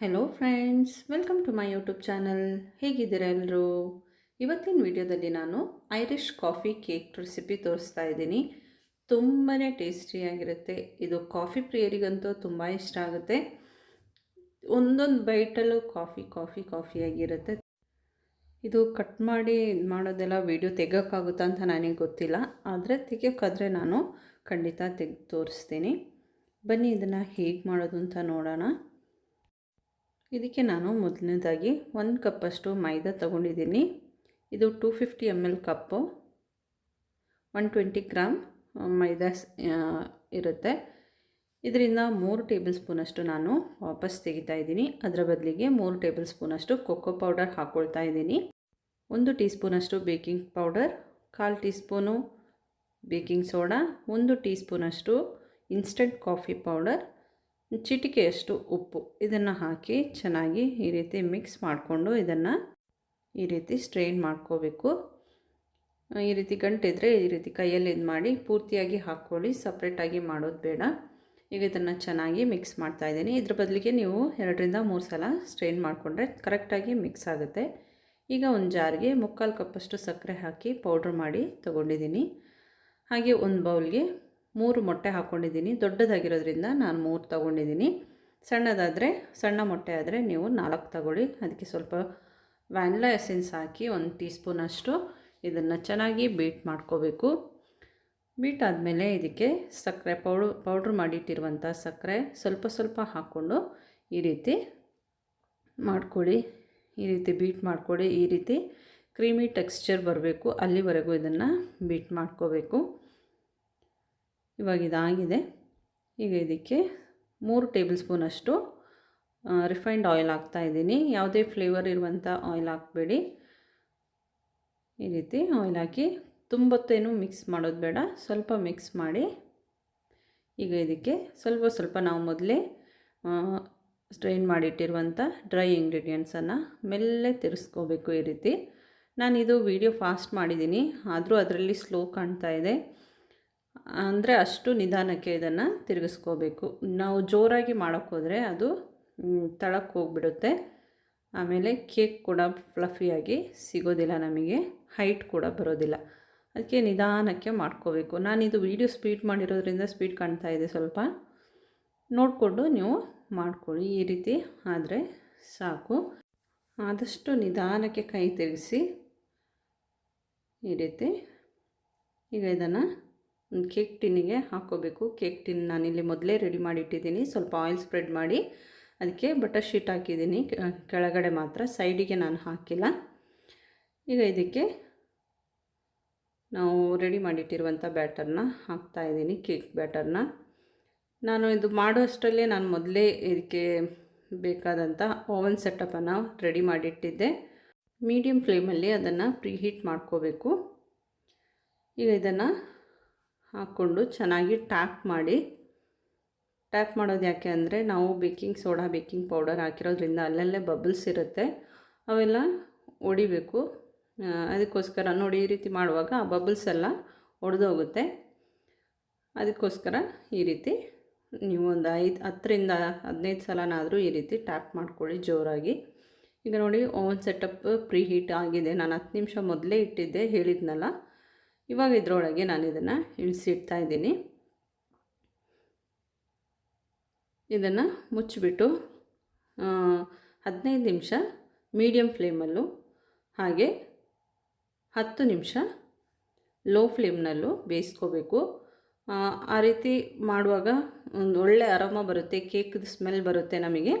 Hello friends welcome to my YouTube channel ಹೇಗಿದ್ದೀರಾ ಎಲ್ಲರೂ ಇವತ್ತಿನ ವಿಡಿಯೋದಲ್ಲಿ ನಾನು ಐರಿಷ್ ಕಾಫಿ ಕೇಕ್ ರೆಸಿಪಿ ತೋರಿಸ್ತಾ ಇದ್ದೀನಿ. ತುಂಬಾ ಟೇಸ್ಟಿಯಾಗಿರುತ್ತೆ ಇದು ಕಾಫಿ ಪ್ರಿಯರಿಗಂತೂ ತುಂಬ ಇಷ್ಟ ಆಗುತ್ತೆ. ಒಂದೊಂದು ಬೈಟಲ್ಲೂ ಕಾಫಿ ಕಾಫಿ ಕಾಫಿಯಾಗಿರುತ್ತೆ ಇದು ಕಟ್ ಮಾಡಿ ಮಾಡೋದೆಲ್ಲ ವೀಡಿಯೋ ತೆಗೋಕ್ಕಾಗುತ್ತಾ ಅಂತ ನನಗೆ ಗೊತ್ತಿಲ್ಲ. ಆದರೆ ತೆಗಿಯೋಕ್ಕಾದರೆ ನಾನು ಖಂಡಿತ ತೆಗೆದು ತೋರಿಸ್ತೀನಿ. ಬನ್ನಿ, ಇದನ್ನು ಹೇಗೆ ಮಾಡೋದು ಅಂತ ನೋಡೋಣ. ಇದಕ್ಕೆ ನಾನು ಮೊದಲನೇದಾಗಿ ಒಂದು ಕಪ್ಪಷ್ಟು ಮೈದಾ ತಗೊಂಡಿದ್ದೀನಿ. ಇದು two fifty M L cup. One twenty gram maida ಇರುತ್ತೆ. ಇದರಿಂದ ಮೂರು ಟೇಬಲ್ ಸ್ಪೂನಷ್ಟು ನಾನು ವಾಪಸ್ ತೆಗಿತಾ ಇದ್ದೀನಿ. ಅದರ ಬದಲಿಗೆ ಮೂರು ಟೇಬಲ್ ಸ್ಪೂನಷ್ಟು ಕೊಕ್ಕೋ ಪೌಡರ್ ಹಾಕ್ಕೊಳ್ತಾ ಇದ್ದೀನಿ. ಒಂದು ಟೀ ಸ್ಪೂನಷ್ಟು ಬೇಕಿಂಗ್ ಪೌಡರ್, ಕಾಲು ಟೀ ಸ್ಪೂನು ಬೇಕಿಂಗ್ ಸೋಡಾ, ಒಂದು ಟೀ ಸ್ಪೂನಷ್ಟು ಇನ್ಸ್ಟಂಟ್ ಕಾಫಿ ಪೌಡರ್ ಚಿಟಿಕೆಯಷ್ಟು ಉಪ್ಪು. ಇದನ್ನು ಹಾಕಿ ಚೆನ್ನಾಗಿ ಈ ರೀತಿ ಮಿಕ್ಸ್ ಮಾಡಿಕೊಂಡು ಇದನ್ನು ಈ ರೀತಿ ಸ್ಟ್ರೈನ್ ಮಾಡ್ಕೋಬೇಕು. ಈ ರೀತಿ ಗಂಟಿದ್ರೆ ಈ ರೀತಿ ಕೈಯಲ್ಲಿ ಇದು ಮಾಡಿ ಪೂರ್ತಿಯಾಗಿ ಹಾಕ್ಕೊಳ್ಳಿ ಸಪ್ರೇಟಾಗಿ ಮಾಡೋದು ಬೇಡ. ಈಗ ಇದನ್ನು ಚೆನ್ನಾಗಿ ಮಿಕ್ಸ್ ಮಾಡ್ತಾ ಇದ್ದೀನಿ. ಇದ್ರ ಬದಲಿಗೆ ನೀವು ಎರಡರಿಂದ ಮೂರು ಸಲ ಸ್ಟ್ರೈನ್ ಮಾಡಿಕೊಂಡ್ರೆ ಕರೆಕ್ಟಾಗಿ ಮಿಕ್ಸ್ ಆಗುತ್ತೆ. ಈಗ ಒಂದು ಜಾರಿಗೆ ಮುಕ್ಕಾಲು ಕಪ್ಪಷ್ಟು ಸಕ್ಕರೆ ಹಾಕಿ ಪೌಡ್ರ್ ಮಾಡಿ ತೊಗೊಂಡಿದ್ದೀನಿ. ಹಾಗೆ ಒಂದು ಬೌಲ್ಗೆ ಮೂರು ಮೊಟ್ಟೆ ಹಾಕ್ಕೊಂಡಿದ್ದೀನಿ ದೊಡ್ಡದಾಗಿರೋದ್ರಿಂದ ನಾನು ಮೂರು ತೊಗೊಂಡಿದ್ದೀನಿ. ಸಣ್ಣದಾದರೆ, ಸಣ್ಣ ಮೊಟ್ಟೆ ಆದರೆ ನೀವು ನಾಲ್ಕು ತಗೊಳ್ಳಿ. ಅದಕ್ಕೆ ಸ್ವಲ್ಪ ವ್ಯಾನಿಲಾ ಎಸೆನ್ಸ್ ಹಾಕಿ ಒಂದು ಟೀ ಸ್ಪೂನಷ್ಟು ಇದನ್ನು ಚೆನ್ನಾಗಿ ಬೀಟ್ ಮಾಡ್ಕೋಬೇಕು. ಬೀಟ್ ಆದಮೇಲೆ ಇದಕ್ಕೆ ಸಕ್ಕರೆ ಪೌಡ್ರ್ ಪೌಡ್ರ್ ಮಾಡಿಟ್ಟಿರುವಂಥ ಸಕ್ಕರೆ ಸ್ವಲ್ಪ ಸ್ವಲ್ಪ ಹಾಕ್ಕೊಂಡು ಈ ರೀತಿ ಮಾಡ್ಕೊಳ್ಳಿ. ಈ ರೀತಿ ಬೀಟ್ ಮಾಡ್ಕೊಳ್ಳಿ. ಈ ರೀತಿ ಕ್ರೀಮಿ ಟೆಕ್ಸ್ಚರ್ ಬರಬೇಕು. ಅಲ್ಲಿವರೆಗೂ ಇದನ್ನು ಬೀಟ್ ಮಾಡ್ಕೋಬೇಕು. ಇವಾಗ ಇದಾಗಿದೆ. ಈಗ ಇದಕ್ಕೆ ಮೂರು ಟೇಬಲ್ ಸ್ಪೂನಷ್ಟು ರಿಫೈನ್ಡ್ ಆಯಿಲ್ ಹಾಕ್ತಾ ಇದ್ದೀನಿ. ಯಾವುದೇ ಫ್ಲೇವರ್ ಇರುವಂಥ ಆಯಿಲ್ ಹಾಕಬೇಡಿ. ಈ ರೀತಿ ಆಯಿಲ್ ಹಾಕಿ ತುಂಬತ್ತೇನು ಮಿಕ್ಸ್ ಮಾಡೋದು ಬೇಡ, ಸ್ವಲ್ಪ ಮಿಕ್ಸ್ ಮಾಡಿ. ಈಗ ಇದಕ್ಕೆ ಸ್ವಲ್ಪ ಸ್ವಲ್ಪ ನಾವು ಮೊದಲೇ ಸ್ಟ್ರೈನ್ ಮಾಡಿಟ್ಟಿರುವಂಥ ಡ್ರೈ ಇಂಗ್ರೀಡಿಯೆಂಟ್ಸನ್ನು ಮೆಲ್ಲೆ ತಿರ್ಸ್ಕೋಬೇಕು ಈ ರೀತಿ. ನಾನಿದು ವಿಡಿಯೋ ಫಾಸ್ಟ್ ಮಾಡಿದ್ದೀನಿ, ಆದರೂ ಅದರಲ್ಲಿ ಸ್ಲೋ ಕಾಣ್ತಾ ಇದೆ. ಅಂದರೆ ಅಷ್ಟು ನಿಧಾನಕ್ಕೆ ಇದನ್ನು ತಿರುಗಿಸ್ಕೋಬೇಕು. ನಾವು ಜೋರಾಗಿ ಮಾಡೋಕ್ಕೋದ್ರೆ ಅದು ತಳಕ್ಕೆ ಹೋಗ್ಬಿಡುತ್ತೆ. ಆಮೇಲೆ ಕೇಕ್ ಕೂಡ ಫ್ಲಫಿಯಾಗಿ ಸಿಗೋದಿಲ್ಲ ನಮಗೆ. ಹೈಟ್ ಕೂಡ ಬರೋದಿಲ್ಲ. ಅದಕ್ಕೆ ನಿಧಾನಕ್ಕೆ ಮಾಡ್ಕೋಬೇಕು. ನಾನಿದು ವೀಡಿಯೋ ಸ್ಪೀಡ್ ಮಾಡಿರೋದ್ರಿಂದ ಸ್ಪೀಡ್ ಕಾಣ್ತಾ ಇದೆ ಸ್ವಲ್ಪ. ನೋಡಿಕೊಂಡು ನೀವು ಮಾಡ್ಕೊಳ್ಳಿ. ಈ ರೀತಿ ಆದರೆ ಸಾಕು. ಆದಷ್ಟು ನಿಧಾನಕ್ಕೆ ಕೈ ತಿರುಗಿಸಿ. ಈ ರೀತಿ. ಈಗ ಇದನ್ನು ಒಂದು ಕೇಕ್ ಟಿನ್ನಿಗೆ ಹಾಕ್ಕೋಬೇಕು. ಕೇಕ್ ಟಿನ್ ನಾನಿಲ್ಲಿ ಮೊದಲೇ ರೆಡಿ ಮಾಡಿ ಇಟ್ಟಿದ್ದೀನಿ ಸ್ವಲ್ಪ ಆಯಿಲ್ ಸ್ಪ್ರೆಡ್ ಮಾಡಿ ಅದಕ್ಕೆ ಬಟರ್ ಶೀಟ್ ಹಾಕಿದ್ದೀನಿ. ಕೆಳಗಡೆ ಮಾತ್ರ ಸೈಡಿಗೆ ನಾನು ಹಾಕಿಲ್ಲ. ಈಗ ಇದಕ್ಕೆ ನಾವು ರೆಡಿ ಮಾಡಿಟ್ಟಿರುವಂಥ ಬ್ಯಾಟರ್ನ ಹಾಕ್ತಾಯಿದ್ದೀನಿ ಕೇಕ್ ಬ್ಯಾಟರ್ನ. ನಾನು ಇದು ಮಾಡೋ ಅಷ್ಟರಲ್ಲೇ ನಾನು ಮೊದಲೇ ಇದಕ್ಕೆ ಬೇಕಾದಂಥ ಓವನ್ ಸೆಟಪನ್ನು ರೆಡಿ ಮಾಡಿಟ್ಟಿದ್ದೆ. ಮೀಡಿಯಮ್ ಫ್ಲೇಮಲ್ಲಿ ಅದನ್ನು ಪ್ರೀ ಹೀಟ್ ಮಾಡ್ಕೋಬೇಕು. ಈಗ ಇದನ್ನು ಹಾಕ್ಕೊಂಡು ಚೆನ್ನಾಗಿ ಟ್ಯಾಪ್ ಮಾಡಿ. ಟ್ಯಾಪ್ ಮಾಡೋದು ಯಾಕೆ ಅಂದರೆ ನಾವು ಬೇಕಿಂಗ್ ಸೋಡಾ, ಬೇಕಿಂಗ್ ಪೌಡರ್ ಹಾಕಿರೋದ್ರಿಂದ ಅಲ್ಲಲ್ಲೇ ಬಬಲ್ಸ್ ಇರುತ್ತೆ. ಅವೆಲ್ಲ ಹೊಡಿಬೇಕು ಅದಕ್ಕೋಸ್ಕರ ನೋಡಿ ಈ ರೀತಿ ಮಾಡುವಾಗ ಆ ಬಬಲ್ಸ್ ಎಲ್ಲ ಒಡೆದೋಗುತ್ತೆ. ಅದಕ್ಕೋಸ್ಕರ ಈ ರೀತಿ ನೀವು ಒಂದು ಐದು, ಹತ್ತರಿಂದ ಹದಿನೈದು ಸಲನಾದರೂ ಈ ರೀತಿ ಟ್ಯಾಪ್ ಮಾಡ್ಕೊಳ್ಳಿ ಜೋರಾಗಿ. ಈಗ ನೋಡಿ ಓವನ್ ಸೆಟಪ್ ಪ್ರೀ ಹೀಟ್ ಆಗಿದೆ. ನಾನು ಹತ್ತು ನಿಮಿಷ ಮೊದಲೇ ಇಟ್ಟಿದ್ದೆ, ಹೇಳಿದ್ನಲ್ಲ. ಇವಾಗ ಇದರೊಳಗೆ ನಾನು ಇದನ್ನು ಇಳಿಸಿಡ್ತಾ ಇದ್ದೀನಿ. ಇದನ್ನು ಮುಚ್ಚಿಬಿಟ್ಟು ಹದಿನೈದು ನಿಮಿಷ ಮೀಡಿಯಮ್ ಫ್ಲೇಮಲ್ಲೂ ಹಾಗೆ ಹತ್ತು ನಿಮಿಷ ಲೋ ಫ್ಲೇಮ್ನಲ್ಲೂ ಬೇಯಿಸ್ಕೋಬೇಕು. ಆ ರೀತಿ ಮಾಡುವಾಗ ಒಂದು ಒಳ್ಳೆ ಆರಾಮ ಬರುತ್ತೆ ಕೇಕ್ದು ಸ್ಮೆಲ್ ಬರುತ್ತೆ ನಮಗೆ.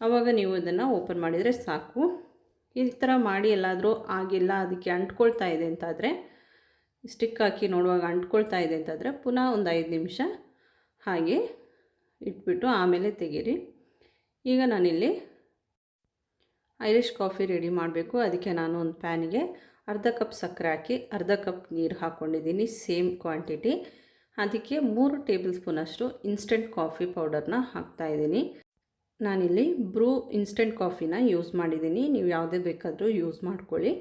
ಆವಾಗ ನೀವು ಇದನ್ನು ಓಪನ್ ಮಾಡಿದರೆ ಸಾಕು. ಈ ಥರ ಮಾಡಿ ಎಲ್ಲಾದರೂ ಆಗಿಲ್ಲ, ಅದಕ್ಕೆ ಅಂಟ್ಕೊಳ್ತಾ ಇದೆ ಅಂತಾದರೆ ಸ್ಟಿಕ್ ಹಾಕಿ ನೋಡುವಾಗ ಅಂಟ್ಕೊಳ್ತಾ ಇದೆ ಅಂತಂದರೆ ಪುನಃ ಒಂದು ಐದು ನಿಮಿಷ ಹಾಗೆ ಇಟ್ಬಿಟ್ಟು ಆಮೇಲೆ ತೆಗೀರಿ. ಈಗ ನಾನಿಲ್ಲಿ ಐರಿಷ್ ಕಾಫಿ ರೆಡಿ ಮಾಡಬೇಕು. ಅದಕ್ಕೆ ನಾನು ಒಂದು ಪ್ಯಾನಿಗೆ ಅರ್ಧ ಕಪ್ ಸಕ್ಕರೆ ಹಾಕಿ ಅರ್ಧ ಕಪ್ ನೀರು ಹಾಕ್ಕೊಂಡಿದ್ದೀನಿ, ಸೇಮ್ ಕ್ವಾಂಟಿಟಿ. ಅದಕ್ಕೆ ಮೂರು ಟೇಬಲ್ ಸ್ಪೂನಷ್ಟು ಇನ್ಸ್ಟೆಂಟ್ ಕಾಫಿ ಪೌಡರ್ನ ಹಾಕ್ತಾಯಿದ್ದೀನಿ ನಾನಿಲ್ಲಿ ಬ್ರೂ ಇನ್ಸ್ಟೆಂಟ್ ಕಾಫಿನ ಯೂಸ್ ಮಾಡಿದ್ದೀನಿ. ನೀವು ಯಾವುದೇ ಬೇಕಾದರೂ ಯೂಸ್ ಮಾಡ್ಕೊಳ್ಳಿ.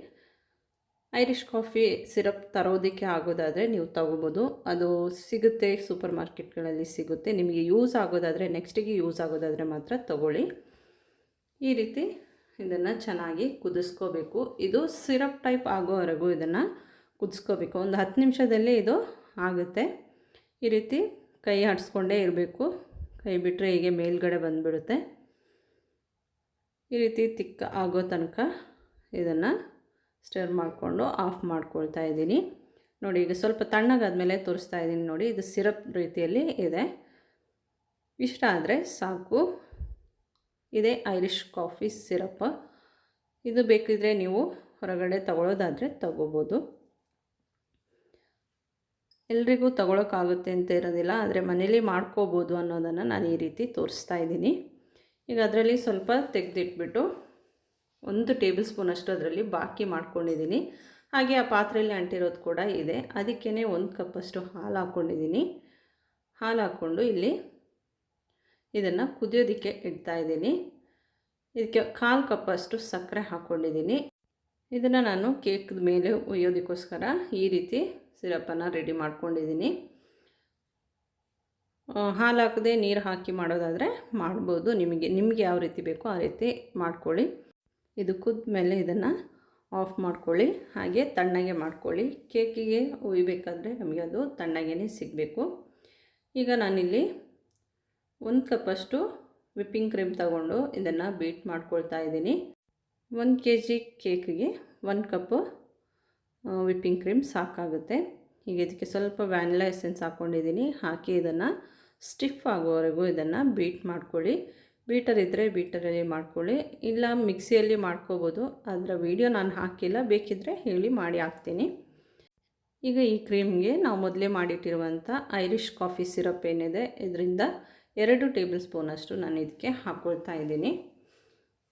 ಐರಿಷ್ ಕಾಫಿ ಸಿರಪ್ ತರೋದಕ್ಕೆ ಆಗೋದಾದರೆ ನೀವು ತಗೋಬೋದು. ಅದು ಸಿಗುತ್ತೆ ಸೂಪರ್ ಮಾರ್ಕೆಟ್ಗಳಲ್ಲಿ ಸಿಗುತ್ತೆ. ನಿಮಗೆ ಯೂಸ್ ಆಗೋದಾದರೆ, ನೆಕ್ಸ್ಟಿಗೆ ಯೂಸ್ ಆಗೋದಾದರೆ ಮಾತ್ರ ತಗೊಳ್ಳಿ. ಈ ರೀತಿ ಇದನ್ನು ಚೆನ್ನಾಗಿ ಕುದಿಸ್ಕೋಬೇಕು. ಇದು ಸಿರಪ್ ಟೈಪ್ ಆಗೋವರೆಗೂ ಇದನ್ನು ಕುದಿಸ್ಕೋಬೇಕು. ಒಂದು ಹತ್ತು ನಿಮಿಷದಲ್ಲಿ ಇದು ಆಗುತ್ತೆ. ಈ ರೀತಿ ಕೈ ಆಡಿಸ್ಕೊಂಡೇ ಇರಬೇಕು. ಕೈ ಬಿಟ್ಟರೆ ಹೀಗೆ ಮೇಲ್ಗಡೆ ಬಂದುಬಿಡುತ್ತೆ. ಈ ರೀತಿ ತಿಕ್ಕ ಆಗೋ ತನಕ ಇದನ್ನು ಸ್ಟರ್ ಮಾಡಿಕೊಂಡು ಆಫ್ ಮಾಡ್ಕೊಳ್ತಾ ಇದ್ದೀನಿ. ನೋಡಿ, ಈಗ ಸ್ವಲ್ಪ ತಣ್ಣಗಾದ್ಮೇಲೆ ತೋರಿಸ್ತಾ ಇದ್ದೀನಿ ನೋಡಿ, ಇದು ಸಿರಪ್ ರೀತಿಯಲ್ಲಿ ಇದೆ. ಇಷ್ಟ ಆದರೆ ಸಾಕು. ಇದೇ ಐರಿಷ್ ಕಾಫಿ ಸಿರಪ್ ಇದು ಬೇಕಿದ್ರೆ ನೀವು ಹೊರಗಡೆ ತಗೊಳ್ಳೋದಾದರೆ ತಗೋಬೋದು. ಎಲ್ರಿಗೂ ತಗೊಳಕ್ಕಾಗುತ್ತೆ ಅಂತ ಇರೋದಿಲ್ಲ, ಆದರೆ ಮನೇಲಿ ಮಾಡ್ಕೋಬೋದು ಅನ್ನೋದನ್ನು ನಾನು ಈ ರೀತಿ ತೋರಿಸ್ತಾ ಇದ್ದೀನಿ. ಈಗ ಅದರಲ್ಲಿ ಸ್ವಲ್ಪ ತೆಗೆದಿಟ್ಬಿಟ್ಟು ಒಂದು ಟೇಬಲ್ ಸ್ಪೂನ್ ಅಷ್ಟು ಅದರಲ್ಲಿ ಬಾಕಿ ಮಾಡ್ಕೊಂಡಿದ್ದೀನಿ. ಹಾಗೆ ಆ ಪಾತ್ರೆಯಲ್ಲಿ ಅಂಟಿರೋದು ಕೂಡ ಇದೆ. ಅದಕ್ಕೇ ಒಂದು ಕಪ್ಪಷ್ಟು ಹಾಲು ಹಾಕ್ಕೊಂಡಿದ್ದೀನಿ ಹಾಲು ಹಾಕ್ಕೊಂಡು ಇಲ್ಲಿ ಇದನ್ನು ಕುದಿಯೋದಕ್ಕೆ ಇಡ್ತಾ ಇದ್ದೀನಿ. ಇದಕ್ಕೆ ಕಾಲು ಕಪ್ಪಷ್ಟು ಸಕ್ಕರೆ ಹಾಕ್ಕೊಂಡಿದ್ದೀನಿ ಇದನ್ನು ನಾನು ಕೇಕ್ ಮೇಲೆ ಒಯ್ಯೋದಕ್ಕೋಸ್ಕರ ಈ ರೀತಿ ಸಿರಪನ್ನು ರೆಡಿ ಮಾಡ್ಕೊಂಡಿದ್ದೀನಿ. ಹಾಲು ಹಾಕದೆ ನೀರು ಹಾಕಿ ಮಾಡೋದಾದರೆ ಮಾಡ್ಬೋದು. ನಿಮಗೆ ನಿಮಗೆ ಯಾವ ರೀತಿ ಬೇಕೋ ಆ ರೀತಿ ಮಾಡ್ಕೊಳ್ಳಿ. ಇದು ಕುದ್ದ ಮೇಲೆ ಇದನ್ನು ಆಫ್ ಮಾಡ್ಕೊಳ್ಳಿ, ಹಾಗೆ ತಣ್ಣಗೆ ಮಾಡ್ಕೊಳ್ಳಿ. ಕೇಕಿಗೆ ಹುಯ್ಬೇಕಾದ್ರೆ ನಮಗೆ ಅದು ತಣ್ಣಗೇ ಸಿಗಬೇಕು. ಈಗ ನಾನಿಲ್ಲಿ ಒಂದು ಕಪ್ಪಷ್ಟು ವಿಪ್ಪಿಂಗ್ ಕ್ರೀಮ್ ತಗೊಂಡು ಇದನ್ನು ಬೀಟ್ ಮಾಡ್ಕೊಳ್ತಾ ಇದ್ದೀನಿ. ಒಂದು ಕೆ ಜಿ ಕೇಕಿಗೆ ಒಂದು ಕಪ್ಪು ವಿಪ್ಪಿಂಗ್ ಕ್ರೀಮ್ ಸಾಕಾಗುತ್ತೆ. ಈಗ ಇದಕ್ಕೆ ಸ್ವಲ್ಪ ವ್ಯಾನಿಲಾ ಎಸೆನ್ಸ್ ಹಾಕ್ಕೊಂಡಿದ್ದೀನಿ ಹಾಕಿ ಇದನ್ನು ಸ್ಟಿಫ್ ಆಗೋವರೆಗೂ ಇದನ್ನು ಬೀಟ್ ಮಾಡ್ಕೊಳ್ಳಿ. ಬೀಟರ್ ಇದ್ದರೆ ಬೀಟರಲ್ಲಿ ಮಾಡ್ಕೊಳ್ಳಿ. ಇಲ್ಲ, ಮಿಕ್ಸಿಯಲ್ಲಿ ಮಾಡ್ಕೋಬೋದು. ಅದರ ವೀಡಿಯೋ ನಾನು ಹಾಕಿಲ್ಲ. ಬೇಕಿದ್ದರೆ ಹೇಳಿ ಮಾಡಿ ಹಾಕ್ತೀನಿ. ಈಗ ಈ ಕ್ರೀಮ್ಗೆ ನಾವು ಮೊದಲೇ ಮಾಡಿಟ್ಟಿರುವಂಥ ಐರಿಷ್ ಕಾಫಿ ಸಿರಪ್ ಏನಿದೆ, ಇದರಿಂದ ಎರಡು ಟೇಬಲ್ ಸ್ಪೂನಷ್ಟು ನಾನು ಇದಕ್ಕೆ ಹಾಕ್ಕೊಳ್ತಾ ಇದ್ದೀನಿ.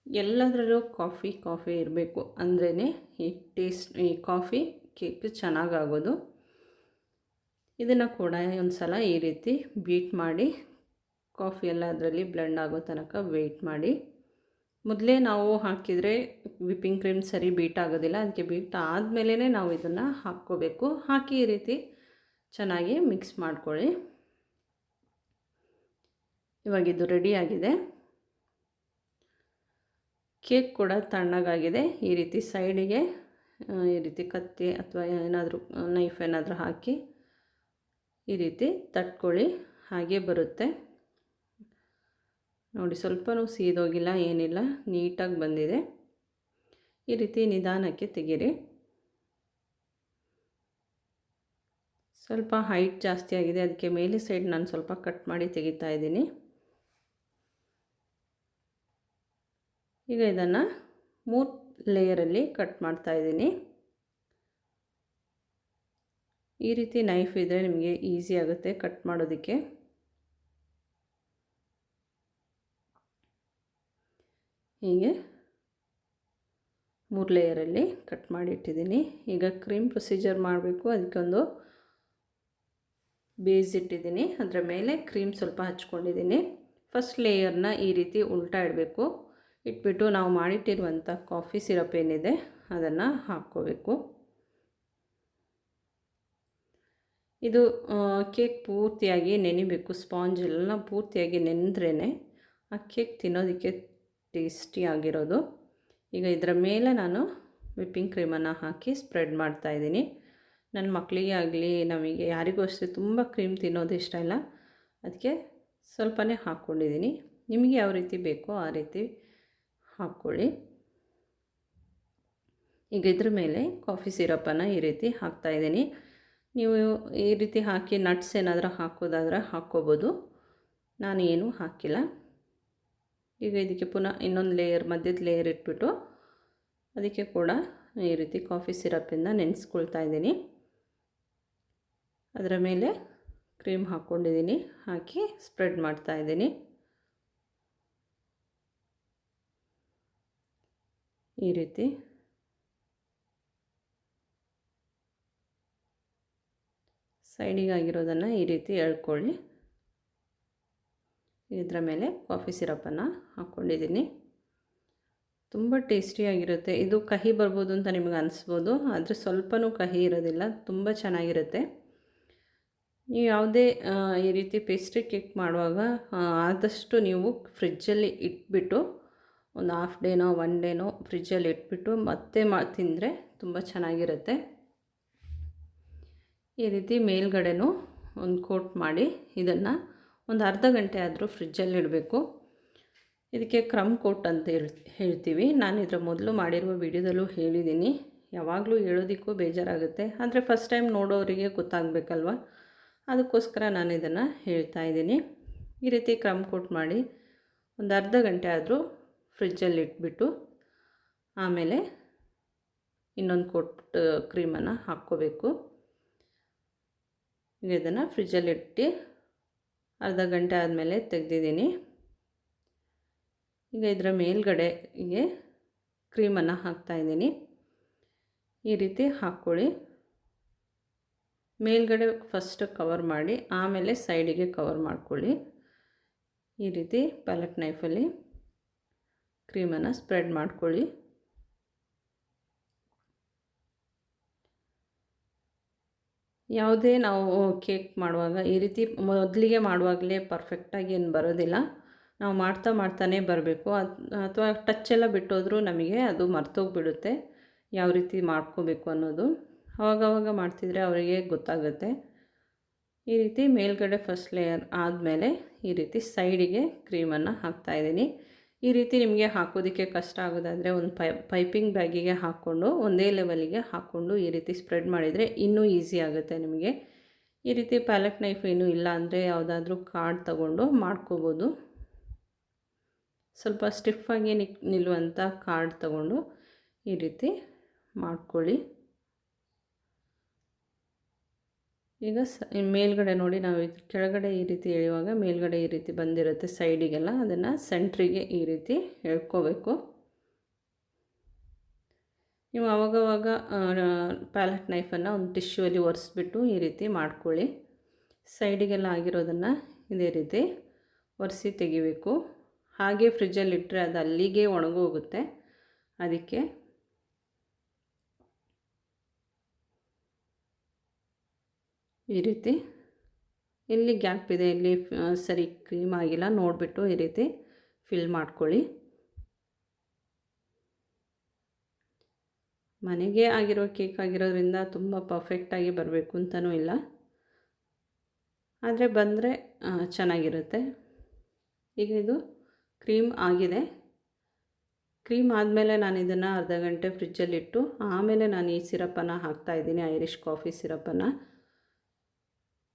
ಎಲ್ಲದರಲ್ಲೂ ಕಾಫಿ ಕಾಫಿ ಇರಬೇಕು ಅಂದ್ರೇ ಈ ಟೇಸ್ಟ್, ಈ ಕಾಫಿ ಕೇಕ್ ಚೆನ್ನಾಗಾಗೋದು. ಇದನ್ನು ಕೂಡ ಒಂದು ಸಲ ಈ ರೀತಿ ಬೀಟ್ ಮಾಡಿ ಕಾಫಿ ಎಲ್ಲ ಅದರಲ್ಲಿ ಬ್ಲೆಂಡ್ ಆಗೋ ತನಕ ವೆಯ್ಟ್ ಮಾಡಿ. ಮೊದಲೇ ನಾವು ಹಾಕಿದರೆ ವಿಪ್ಪಿಂಗ್ ಕ್ರೀಮ್ ಸರಿ ಬೀಟ್ ಆಗೋದಿಲ್ಲ ಅದಕ್ಕೆ ಬೀಟ್ ಆದಮೇಲೆ ನಾವು ಇದನ್ನು ಹಾಕ್ಕೋಬೇಕು. ಹಾಕಿ ಈ ರೀತಿ ಚೆನ್ನಾಗಿ ಮಿಕ್ಸ್ ಮಾಡ್ಕೊಳ್ಳಿ. ಇವಾಗ ಇದು ರೆಡಿಯಾಗಿದೆ ಕೇಕ್ ಕೂಡ ತಣ್ಣಗಾಗಿದೆ. ಈ ರೀತಿ ಸೈಡಿಗೆ ಈ ರೀತಿ ಕತ್ತಿ ಅಥವಾ ಏನಾದರೂ ನೈಫ್ ಏನಾದರೂ ಹಾಕಿ ಈ ರೀತಿ ತಟ್ಕೊಳ್ಳಿ. ಹಾಗೆ ಬರುತ್ತೆ. ನೋಡಿ ಸ್ವಲ್ಪನೂ ಸೀದೋಗಿಲ್ಲ, ಏನಿಲ್ಲ, ನೀಟಾಗಿ ಬಂದಿದೆ. ಈ ರೀತಿ ನಿಧಾನಕ್ಕೆ ತೆಗೀರಿ. ಸ್ವಲ್ಪ ಹೈಟ್ ಜಾಸ್ತಿ ಆಗಿದೆ, ಅದಕ್ಕೆ ಮೇಲೆ ಸೈಡ್ ನಾನು ಸ್ವಲ್ಪ ಕಟ್ ಮಾಡಿ ತೆಗಿತಾ ಇದ್ದೀನಿ. ಈಗ ಇದನ್ನು ಮೂರು ಲೇಯರಲ್ಲಿ ಕಟ್ ಮಾಡ್ತಾ ಇದ್ದೀನಿ. ಈ ರೀತಿ ನೈಫ್ ಇದ್ದರೆ ನಿಮಗೆ ಈಸಿ ಆಗುತ್ತೆ ಕಟ್ ಮಾಡೋದಕ್ಕೆ. ಹೀಗೆ ಮೂರು ಲೇಯರಲ್ಲಿ ಕಟ್ ಮಾಡಿ ಇಟ್ಟಿದ್ದೀನಿ. ಈಗ ಕ್ರೀಮ್ ಪ್ರೊಸೀಜರ್ ಮಾಡಬೇಕು. ಅದಕ್ಕೊಂದು ಬೇಸ್ ಇಟ್ಟಿದ್ದೀನಿ. ಅದರ ಮೇಲೆ ಕ್ರೀಮ್ ಸ್ವಲ್ಪ ಹಚ್ಕೊಂಡಿದ್ದೀನಿ. ಫಸ್ಟ್ ಲೇಯರ್ನ ಈ ರೀತಿ ಉಲ್ಟಾ ಇಡಬೇಕು. ಇಟ್ಬಿಟ್ಟು ನಾವು ಮಾಡಿಟ್ಟಿರುವಂಥ ಕಾಫಿ ಸಿರಪ್ ಏನಿದೆ ಅದನ್ನು ಹಾಕ್ಕೋಬೇಕು. ಇದು ಕೇಕ್ ಪೂರ್ತಿಯಾಗಿ ನೆನಿಬೇಕು. ಸ್ಪಾಂಜ್ ಎಲ್ಲ ಪೂರ್ತಿಯಾಗಿ ನೆನೆದ್ರೇ ಆ ಕೇಕ್ ತಿನ್ನೋದಕ್ಕೆ ಟೇಸ್ಟಿಯಾಗಿರೋದು ಈಗ ಇದರ ಮೇಲೆ ನಾನು ವಿಪ್ಪಿಂಗ್ ಕ್ರೀಮನ್ನು ಹಾಕಿ ಸ್ಪ್ರೆಡ್ ಮಾಡ್ತಾಯಿದ್ದೀನಿ ನನ್ನ ಮಕ್ಕಳಿಗೆ ಆಗಲಿ, ನಮಗೆ ಯಾರಿಗೂ ಅಷ್ಟೇ, ತುಂಬ ಕ್ರೀಮ್ ತಿನ್ನೋದು ಇಷ್ಟ ಇಲ್ಲ. ಅದಕ್ಕೆ ಸ್ವಲ್ಪನೇ ಹಾಕ್ಕೊಂಡಿದ್ದೀನಿ ನಿಮಗೆ ಯಾವ ರೀತಿ ಬೇಕೋ ಆ ರೀತಿ ಹಾಕ್ಕೊಳ್ಳಿ. ಈಗ ಇದ್ರ ಮೇಲೆ ಕಾಫಿ ಸಿರಪನ್ನು ಈ ರೀತಿ ಹಾಕ್ತಾಯಿದ್ದೀನಿ ನೀವು ಈ ರೀತಿ ಹಾಕಿ, ನಟ್ಸ್ ಏನಾದರೂ ಹಾಕೋದಾದ್ರೆ ಹಾಕ್ಕೋಬೋದು. ನಾನು ಏನೂ ಹಾಕಿಲ್ಲ. ಈಗ ಇದಕ್ಕೆ ಪುನಃ ಇನ್ನೊಂದು ಲೇಯರ್ ಮಧ್ಯದ ಲೇಯರ್ ಇಟ್ಬಿಟ್ಟು ಅದಕ್ಕೆ ಕೂಡ ಈ ರೀತಿ ಕಾಫಿ ಸಿರಪಿಂದ ನೆನೆಸ್ಕೊಳ್ತಾ ಇದ್ದೀನಿ. ಅದರ ಮೇಲೆ ಕ್ರೀಮ್ ಹಾಕ್ಕೊಂಡಿದ್ದೀನಿ, ಹಾಕಿ ಸ್ಪ್ರೆಡ್ ಮಾಡ್ತಾ ಇದ್ದೀನಿ. ಈ ರೀತಿ. ಸೈಡಿಗಾಗಿರೋದನ್ನು ಈ ರೀತಿ ಎಳ್ಕೊಳ್ಳಿ. ಇದರ ಮೇಲೆ ಕಾಫಿ ಸಿರಪನ್ನು ಹಾಕ್ಕೊಂಡಿದ್ದೀನಿ. ತುಂಬ ಟೇಸ್ಟಿಯಾಗಿರುತ್ತೆ ಇದು ಕಹಿ ಬರ್ಬೋದು ಅಂತ ನಿಮಗೆ ಅನಿಸ್ಬೋದು, ಆದರೆ ಸ್ವಲ್ಪನೂ ಕಹಿ ಇರೋದಿಲ್ಲ, ತುಂಬ ಚೆನ್ನಾಗಿರುತ್ತೆ. ನೀವು ಯಾವುದೇ ಈ ರೀತಿ ಪೇಸ್ಟ್ರಿ ಕೇಕ್ ಮಾಡುವಾಗ ಆದಷ್ಟು ನೀವು ಫ್ರಿಜ್ಜಲ್ಲಿ ಇಟ್ಬಿಟ್ಟು, ಒಂದು ಹಾಫ್ ಡೇನೋ ಒನ್ ಡೇನೋ ಫ್ರಿಜ್ಜಲ್ಲಿ ಇಟ್ಬಿಟ್ಟು ಮತ್ತೆ ಮಾ, ತಿಂದರೆ ತುಂಬ ಚೆನ್ನಾಗಿರುತ್ತೆ. ಈ ರೀತಿ ಮೇಲ್ಗಡೆನೂ ಒಂದು ಕೋಟ್ ಮಾಡಿ ಇದನ್ನು ಒಂದು ಅರ್ಧ ಗಂಟೆ ಆದರೂ ಫ್ರಿಜ್ಜಲ್ಲಿ ಇಡಬೇಕು. ಇದಕ್ಕೆ ಕ್ರಮ್ ಕೋಟ್ ಅಂತ ಹೇಳ್, ಹೇಳ್ತೀವಿ. ನಾನು ಇದರ ಮೊದಲು ಮಾಡಿರುವ ವಿಡಿಯೋದಲ್ಲೂ ಹೇಳಿದ್ದೀನಿ. ಯಾವಾಗಲೂ ಹೇಳೋದಕ್ಕೂ ಬೇಜಾರಾಗುತ್ತೆ. ಆದರೆ ಫಸ್ಟ್ ಟೈಮ್ ನೋಡೋರಿಗೆ ಗೊತ್ತಾಗಬೇಕಲ್ವ? ಅದಕ್ಕೋಸ್ಕರ ನಾನು ಇದನ್ನು ಹೇಳ್ತಾ ಇದ್ದೀನಿ. ಈ ರೀತಿ ಕ್ರಮ್ ಕೋಟ್ ಮಾಡಿ ಒಂದು ಅರ್ಧ ಗಂಟೆ ಆದರೂ ಫ್ರಿಜ್ಜಲ್ಲಿ ಇಟ್ಬಿಟ್ಟು ಆಮೇಲೆ ಇನ್ನೊಂದು ಕೋಟ್, ಕ್ರೀಮನ್ನು ಹಾಕ್ಕೋಬೇಕು. ಇದನ್ನು ಫ್ರಿಜ್ಜಲ್ಲಿ ಇಟ್ಟು ಅರ್ಧ ಗಂಟೆ ಆದಮೇಲೆ ತೆಗೆದಿದ್ದೀನಿ. ಈಗ ಇದರ ಮೇಲ್ಗಡೆಗೆ ಕ್ರೀಮನ್ನು ಹಾಕ್ತಾಯಿದ್ದೀನಿ ಈ ರೀತಿ ಹಾಕ್ಕೊಳ್ಳಿ. ಮೇಲ್ಗಡೆ ಫಸ್ಟ್ ಕವರ್ ಮಾಡಿ, ಆಮೇಲೆ ಸೈಡಿಗೆ ಕವರ್ ಮಾಡ್ಕೊಳ್ಳಿ. ಈ ರೀತಿ ಪ್ಯಾಲೆಟ್ ನೈಫಲ್ಲಿ ಕ್ರೀಮನ್ನು ಸ್ಪ್ರೆಡ್ ಮಾಡ್ಕೊಳ್ಳಿ. ಯಾವುದೇ ನಾವು ಕೇಕ್ ಮಾಡುವಾಗ, ಈ ರೀತಿ ಮೊದಲಿಗೆ ಮಾಡುವಾಗಲೇ ಪರ್ಫೆಕ್ಟಾಗಿ ಏನು ಬರೋದಿಲ್ಲ. ನಾವು ಮಾಡ್ತಾ ಮಾಡ್ತಾನೇ ಬರಬೇಕು. ಅಥವಾ ಟಚ್ ಎಲ್ಲ ಬಿಟ್ಟೋದ್ರೂ ನಮಗೆ ಅದು ಮರ್ತೋಗ್ಬಿಡುತ್ತೆ. ಯಾವ ರೀತಿ ಮಾಡ್ಕೋಬೇಕು ಅನ್ನೋದು. ಅವಾಗವಾಗ ಮಾಡ್ತಿದ್ರೆ ಅವರಿಗೆ ಗೊತ್ತಾಗುತ್ತೆ. ಈ ರೀತಿ ಮೇಲ್ಗಡೆ ಫಸ್ಟ್ ಲೇಯರ್ ಆದಮೇಲೆ ಈ ರೀತಿ ಸೈಡಿಗೆ ಕ್ರೀಮನ್ನು ಹಾಕ್ತಾಯಿದ್ದೀನಿ ಈ ರೀತಿ ನಿಮಗೆ ಹಾಕೋದಕ್ಕೆ ಕಷ್ಟ ಆಗೋದಾದರೆ ಒಂದು ಪೈಪಿಂಗ್ ಬ್ಯಾಗಿಗೆ ಹಾಕ್ಕೊಂಡು, ಒಂದೇ ಲೆವೆಲಿಗೆ ಹಾಕ್ಕೊಂಡು ಈ ರೀತಿ ಸ್ಪ್ರೆಡ್ ಮಾಡಿದರೆ ಇನ್ನೂ ಈಸಿ ಆಗುತ್ತೆ ನಿಮಗೆ. ಈ ರೀತಿ ಪ್ಯಾಲೆಟ್ ನೈಫ್ ಏನೂ ಇಲ್ಲ ಅಂದರೆ ಯಾವುದಾದ್ರೂ ಕಾರ್ಡ್ ತಗೊಂಡು ಮಾಡ್ಕೋಬೋದು. ಸ್ವಲ್ಪ ಸ್ಟಿಫ್ ಆಗಿ ನಿಲ್ಲುವಂಥ ಕಾರ್ಡ್ ತಗೊಂಡು ಈ ರೀತಿ ಮಾಡ್ಕೊಳ್ಳಿ. ಈಗ ಸ ಮೇಲ್ಗಡೆ ನೋಡಿ ನಾವು ಕೆಳಗಡೆ ಈ ರೀತಿ ಎಳೆಯುವಾಗ ಮೇಲ್ಗಡೆ ಈ ರೀತಿ ಬಂದಿರುತ್ತೆ ಸೈಡಿಗೆಲ್ಲ. ಅದನ್ನು ಸೆಂಟ್ರಿಗೆ ಈ ರೀತಿ ಎಳ್ಕೋಬೇಕು. ನೀವು ಆವಾಗವಾಗ ಪ್ಯಾಲೆಟ್ ನೈಫನ್ನು ಒಂದು ಟಿಶ್ಯೂಯಲ್ಲಿ ಒರೆಸ್ಬಿಟ್ಟು ಈ ರೀತಿ ಮಾಡ್ಕೊಳ್ಳಿ. ಸೈಡಿಗೆಲ್ಲ ಆಗಿರೋದನ್ನು ಇದೇ ರೀತಿ ಒರೆಸಿ ತೆಗಿಬೇಕು. ಹಾಗೆ ಫ್ರಿಜ್ಜಲ್ಲಿ ಇಟ್ಟರೆ ಅದು ಅಲ್ಲಿಗೆ ಒಣಗೋಗುತ್ತೆ. ಅದಕ್ಕೆ ಈ ರೀತಿ. ಎಲ್ಲಿ ಗ್ಯಾಪ್ ಇದೆ. ಇಲ್ಲಿ ಸರಿ, ಕ್ರೀಮ್ ಆಗಿಲ್ಲ. ನೋಡಿಬಿಟ್ಟು ಈ ರೀತಿ ಫಿಲ್ ಮಾಡ್ಕೊಳ್ಳಿ. ಮನೆಗೆ ಆಗಿರೋ ಕೇಕ್ ಆಗಿರೋದ್ರಿಂದ ತುಂಬ ಪರ್ಫೆಕ್ಟಾಗಿ ಬರಬೇಕು ಅಂತಲೂ ಇಲ್ಲ. ಆದರೆ ಬಂದರೆ ಚೆನ್ನಾಗಿರುತ್ತೆ. ಈಗ ಇದು ಕ್ರೀಮ್ ಆಗಿದೆ. ಕ್ರೀಮ್ ಆದಮೇಲೆ ನಾನು ಇದನ್ನು ಅರ್ಧ ಗಂಟೆ ಫ್ರಿಜ್ಜಲ್ಲಿಟ್ಟು, ಆಮೇಲೆ ನಾನು ಈ ಸಿರಪನ್ನು ಹಾಕ್ತಾಯಿದ್ದೀನಿ ಐರಿಷ್ ಕಾಫಿ ಸಿರಪನ್ನು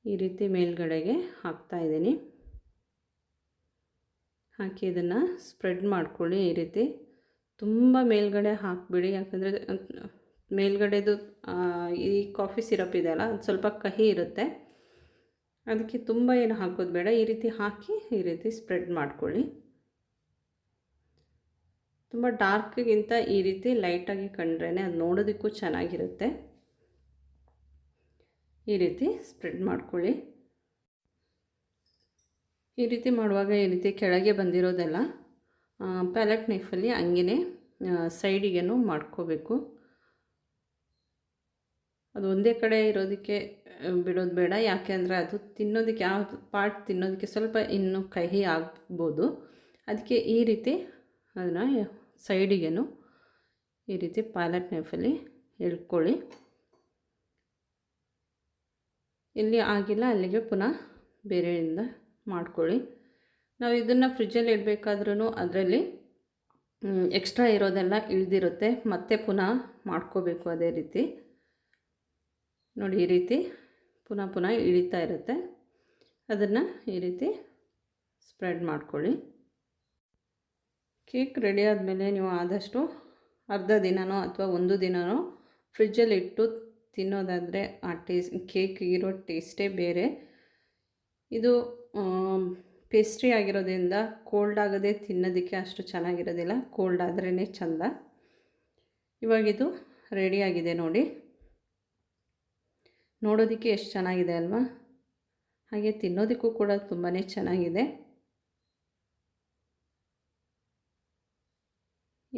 ಈ ರೀತಿ ಮೇಲ್ಗಡೆಗೆ ಹಾಕ್ತಾಯಿದ್ದೀನಿ ಹಾಕಿ ಇದನ್ನು ಸ್ಪ್ರೆಡ್ ಮಾಡ್ಕೊಳ್ಳಿ ಈ ರೀತಿ. ತುಂಬ ಮೇಲ್ಗಡೆ ಹಾಕಿಬಿಡಿ, ಯಾಕಂದರೆ ಮೇಲ್ಗಡೆದು ಈ ಕಾಫಿ ಸಿರಪ್ ಇದೆಯಲ್ಲ, ಅದು ಸ್ವಲ್ಪ ಕಹಿ ಇರುತ್ತೆ. ಅದಕ್ಕೆ ತುಂಬ ಏನು ಹಾಕೋದು ಬೇಡ, ಈ ರೀತಿ ಹಾಕಿ ಈ ರೀತಿ ಸ್ಪ್ರೆಡ್ ಮಾಡ್ಕೊಳ್ಳಿ. ತುಂಬ ಡಾರ್ಕ್ಗಿಂತ ಈ ರೀತಿ ಲೈಟಾಗಿ ಕಂಡ್ರೇ ಅದು ನೋಡೋದಕ್ಕೂ ಚೆನ್ನಾಗಿರುತ್ತೆ. ಈ ರೀತಿ ಸ್ಪ್ರೆಡ್ ಮಾಡ್ಕೊಳ್ಳಿ. ಈ ರೀತಿ ಮಾಡುವಾಗ ಈ ರೀತಿ ಕೆಳಗೆ ಬಂದಿರೋದೆಲ್ಲ ಪ್ಯಾಲೆಟ್ ನೈಫಲ್ಲಿ ಹಂಗೆ ಸೈಡಿಗೇನು ಮಾಡ್ಕೋಬೇಕು. ಅದು ಒಂದೇ ಕಡೆ ಇರೋದಕ್ಕೆ ಬಿಡೋದು ಬೇಡ. ಯಾಕೆ ಅಂದರೆ ಅದು ತಿನ್ನೋದಕ್ಕೆ ಯಾವ ಪಾರ್ಟ್ ತಿನ್ನೋದಕ್ಕೆ ಸ್ವಲ್ಪ ಇನ್ನೂ ಕಹಿ ಆಗ್ಬೋದು. ಅದಕ್ಕೆ ಈ ರೀತಿ ಅದನ್ನು ಸೈಡಿಗೇನು ಈ ರೀತಿ ಪ್ಯಾಲೆಟ್ ನೈಫಲ್ಲಿ ಎಳ್ಕೊಳ್ಳಿ. ಇಲ್ಲಿ ಆಗಿಲ್ಲ, ಅಲ್ಲಿಗೆ ಪುನಃ ಬೇರೆಯಿಂದ ಮಾಡ್ಕೊಳ್ಳಿ. ನಾವು ಇದನ್ನು ಫ್ರಿಜ್ಜಲ್ಲಿ ಇಡಬೇಕಾದ್ರೂ ಅದರಲ್ಲಿ ಎಕ್ಸ್ಟ್ರಾ ಇರೋದೆಲ್ಲ ಇಳಿದಿರುತ್ತೆ, ಮತ್ತೆ ಪುನಃ ಮಾಡ್ಕೋಬೇಕು ಅದೇ ರೀತಿ. ನೋಡಿ, ಈ ರೀತಿ ಪುನಃ ಪುನಃ ಇಳಿತಾ ಇರುತ್ತೆ. ಅದನ್ನು ಈ ರೀತಿ ಸ್ಪ್ರೆಡ್ ಮಾಡ್ಕೊಳ್ಳಿ. ಕೇಕ್ ರೆಡಿ ಆದಮೇಲೆ ನೀವು ಆದಷ್ಟು ಅರ್ಧ ದಿನನೋ ಅಥವಾ ಒಂದು ದಿನನೋ ಫ್ರಿಜ್ಜಲ್ಲಿ ಇಟ್ಟು ತಿನ್ನೋದಾದರೆ ಆ ಟೇಸ್ಟ್ ಕೇಕ್ ಇರೋ ಟೇಸ್ಟೇ ಬೇರೆ. ಇದು ಪೇಸ್ಟ್ರಿ ಆಗಿರೋದ್ರಿಂದ ಕೋಲ್ಡ್ ಆಗದೆ ತಿನ್ನೋದಕ್ಕೆ ಅಷ್ಟು ಚೆನ್ನಾಗಿರೋದಿಲ್ಲ. ಕೋಲ್ಡ್ ಆದ್ರೇ ಚೆಂದ. ಇವಾಗಿದು ರೆಡಿಯಾಗಿದೆ ನೋಡಿ. ನೋಡೋದಕ್ಕೆ ಎಷ್ಟು ಚೆನ್ನಾಗಿದೆ ಅಲ್ವಾ? ಹಾಗೆ ತಿನ್ನೋದಕ್ಕೂ ಕೂಡ ತುಂಬಾ ಚೆನ್ನಾಗಿದೆ.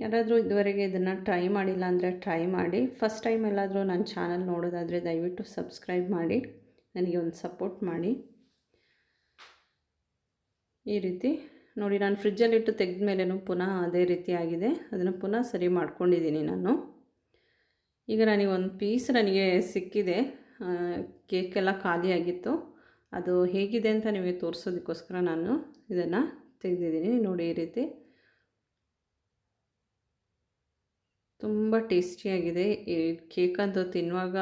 ಯಾರಾದರೂ ಇದುವರೆಗೆ ಇದನ್ನು ಟ್ರೈ ಮಾಡಿಲ್ಲ ಅಂದರೆ ಟ್ರೈ ಮಾಡಿ. ಫಸ್ಟ್ ಟೈಮ್ ಎಲ್ಲಾದರೂ ನನ್ನ ಚಾನಲ್ ನೋಡೋದಾದರೆ ದಯವಿಟ್ಟು ಸಬ್ಸ್ಕ್ರೈಬ್ ಮಾಡಿ. ನನಗೆ ಒಂದು ಸಪೋರ್ಟ್ ಮಾಡಿ. ಈ ರೀತಿ. ನೋಡಿ, ನಾನು ಫ್ರಿಜ್ಜಲ್ಲಿಟ್ಟು ತೆಗೆದ ಮೇಲೂ ಪುನಃ ಅದೇ ರೀತಿ ಆಗಿದೆ. ಅದನ್ನು ಪುನಃ ಸರಿ ಮಾಡ್ಕೊಂಡಿದ್ದೀನಿ ನಾನು. ಈಗ ನನಗೆ ಒಂದು ಪೀಸ್ ನನಗೆ ಸಿಕ್ಕಿದೆ. ಕೇಕೆಲ್ಲ ಖಾಲಿಯಾಗಿತ್ತು ಅದು ಹೇಗಿದೆ ಅಂತ ನಿಮಗೆ ತೋರಿಸೋದಕ್ಕೋಸ್ಕರ ನಾನು ಇದನ್ನು ತೆಗೆದಿದ್ದೀನಿ. ನೋಡಿ, ಈ ರೀತಿ. ತುಂಬ ಟೇಸ್ಟಿಯಾಗಿದೆ. ಕೇಕ್ ಅಂತೂ ತಿನ್ನುವಾಗ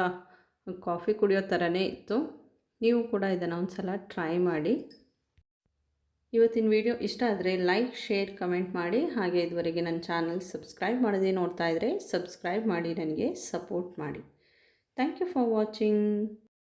ಕಾಫಿ ಕುಡಿಯೋ ಥರನೇ ಇತ್ತು. ನೀವು ಕೂಡ ಇದನ್ನು ಒಂದು ಸಲ ಟ್ರೈ ಮಾಡಿ. ಇವತ್ತಿನ ವಿಡಿಯೋ ಇಷ್ಟ ಆದರೆ ಲೈಕ್, ಶೇರ್, ಕಮೆಂಟ್ ಮಾಡಿ. ಹಾಗೆ ಇದುವರೆಗೆ ನನ್ನ ಚಾನಲ್ ಸಬ್ಸ್ಕ್ರೈಬ್ ಮಾಡದೆ ನೋಡ್ತಾ ಇದ್ದರೆ ಸಬ್ಸ್ಕ್ರೈಬ್ ಮಾಡಿ, ನನಗೆ ಸಪೋರ್ಟ್ ಮಾಡಿ. Thank you for watching.